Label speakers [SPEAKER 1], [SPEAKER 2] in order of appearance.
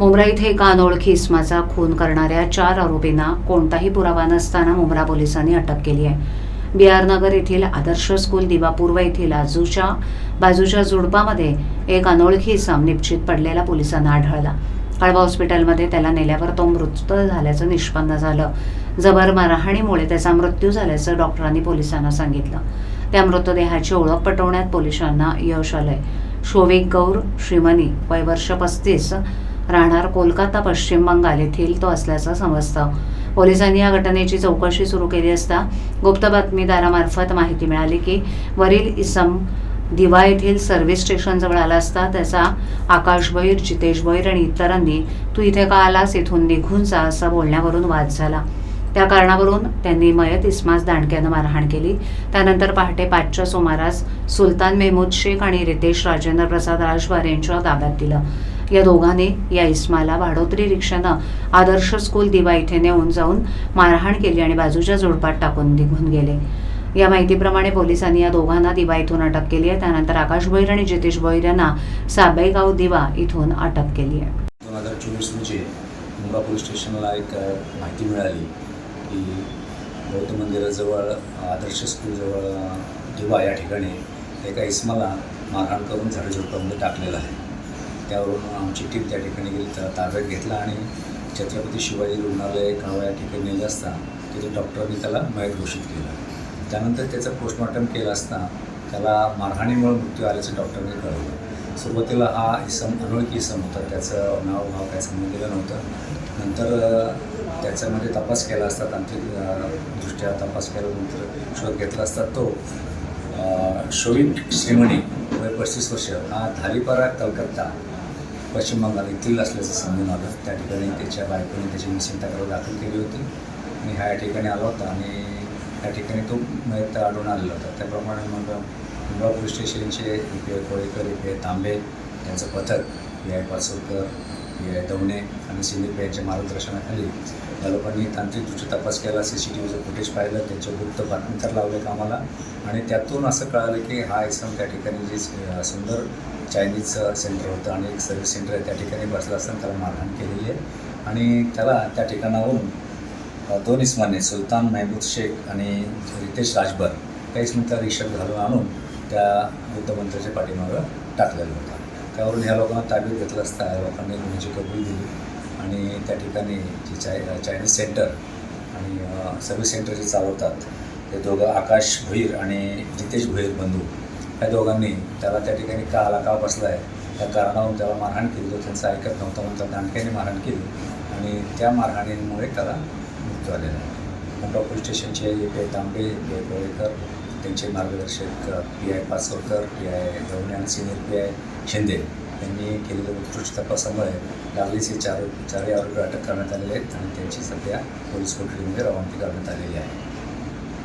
[SPEAKER 1] मुंब्रा इथे एका अनोळखी इस्माचा खून करणाऱ्या चार आरोपींना कोणताही पुरावा नसताना मुंब्रा पोलिसांनी अटक केली आहे. बिहार नगर येथील आदर्श स्कूल दिवापूर्व येथील आजूच्या बाजूच्या झुडपामध्ये एक अनोळखी इसम निश्चित पडलेला पोलिसांना आढळला. कळवा हॉस्पिटलमध्ये त्याला नेल्यावर तो मृत झाल्याचं निष्पन्न झालं. जबर मारहाणीमुळे त्याचा मृत्यू झाल्याचं डॉक्टरांनी पोलिसांना सांगितलं. त्या मृतदेहाची ओळख पटवण्यात पोलिसांना यश आलंय. शोविक गौर श्रीमनी वय वर्ष पस्तीस राहणार कोलकाता पश्चिम बंगाल येथील तो असल्याचं समजतं. पोलिसांनी या घटनेची चौकशी सुरू केली असता गुप्त बातमीदारामार्फत माहिती मिळाली की वरील इसम दिवा येथील सर्व्हिस स्टेशनजवळ आला असता त्याचा आकाश भैर जितेश भैर आणि इतरांनी तू इथे का आलास? इथून निघून जा असं बोलण्यावरून वाद झाला. त्या कारणावरून त्यांनी मयत इस्मास दांडक्यानं मारहाण केली. त्यानंतर पहाटे पाचच्या सुमारास सुलतान मेहमूद शेख आणि रितेश राजेंद्र प्रसाद राजवार यांच्या ताब्यात दिलं. या दोघांनी या इस्माला भाडोत्री रिक्षानं आदर्श स्कूल दिवा इथे नेऊन जाऊन मारहाण केली आणि बाजूच्या झोडपात टाकून निघून गेले. या माहितीप्रमाणे पोलिसांनी या दोघांना दिवा इथून अटक केली आहे. त्यानंतर आकाश भोईर आणि जितेश भोईर यांना साबेगाव दिवा इथून अटक केली आहे.
[SPEAKER 2] दोन हजार चोवीस रोजी मुंबा पोलीस स्टेशनला एक माहिती मिळाली की बौद्ध मंदिराजवळ आदर्श स्कूलजवळ दिवा या ठिकाणी एका इस्माला मारहाण करून झाडझुडपामध्ये टाकलेला आहे. त्यावरून आमची टीम त्या ठिकाणी गेली. तर ताब्यात घेतला आणि छत्रपती शिवाजी रुग्णालय कावा या ठिकाणी नेलं असता तिथे डॉक्टरांनी त्याला मयत घोषित केलं. त्यानंतर त्याचं पोस्टमॉर्टम केलं असता त्याला मारहाणीमुळे मृत्यू आल्याचं डॉक्टरने कळवलं. सुरुवातीला हा इसम अनोळखी इसम होता. त्याचं नाव भाव काय समजलेलं नव्हतं. नंतर त्याच्यामध्ये तपास केला असता तांत्रिक दृष्ट्या तपास केल्यानंतर शोध घेतला असता तो शोविन श्रीमणी वय पस्तीस वर्ष. हा धालीपारा कलकत्ता पश्चिम बंगाल येथील असल्याचं समजून आलं. त्या ठिकाणी त्याच्या बायकोने त्याची मिसिंग तक्रार दाखल केली होती. मी ह्या ठिकाणी आला होता आणि त्या ठिकाणी तो मयत आढळून आलेला होता. त्याप्रमाणे मग मुंबा पोलीस स्टेशनचे P Kolekar A P Tambe त्यांचं पथक पी आय पाचोरकर दवणे आणि सिंधी यांच्या मार्गदर्शनाखाली या लोकांनी तांत्रिकदृष्ट्या तपास केला सी सी टी व्हीचं फुटेज पाहिलं त्यांच्या गुप्त बातमीदार लावले कामाला. आणि त्यातून असं कळालं की हा इसम त्या ठिकाणी जे सुंदर चायनीज सेंटर होतं आणि एक सर्व्हिस सेंटर आहे त्या ठिकाणी बसला असताना त्याला मारहाण केलेली आहे. आणि त्याला त्या ठिकाणावरून दोन इस्माने सुलतान महमूद शेख आणि रितेश राजभर त्या इस्माचा रिक्षात घालून आणून त्या बुद्धमंत्राच्या पाठीमागं टाकलेलं होतं. त्यावरून ह्या लोकांना ताब्यात घेतलं असता या लोकांनी गुन्ह्याची कबुली दिली. आणि त्या ठिकाणी जे चाय चायनीज सेंटर आणि सर्व्हिस सेंटर जे चालवतात ते दोघं आकाश भोईर आणि जितेश भोईर बंधू या दोघांनी त्याला त्या ठिकाणी का आला का बसला आहे त्या कारणावरून त्याला मारहाण केली. तो त्यांचं ऐकत नव्हतं म्हणून त्याला दांडक्याने मारहाण केली. आणि त्या मारहाणीमुळे त्याला मृत्यू आलेला आहे. मुंबा पोलीस स्टेशनचे A P I Tambe A P I त्यांचे मार्गदर्शक P I Pachorkar P I Gawane आणि सिनियर पी आय शिंदे यांनी केलेल्या उत्कृष्ट तपासामुळे लागलीच हे चार चारही आरोपी अटक करण्यात आलेले आहेत आणि त्यांची सध्या पोलीस कोठडीमध्ये रवानगी करण्यात आलेली आहे.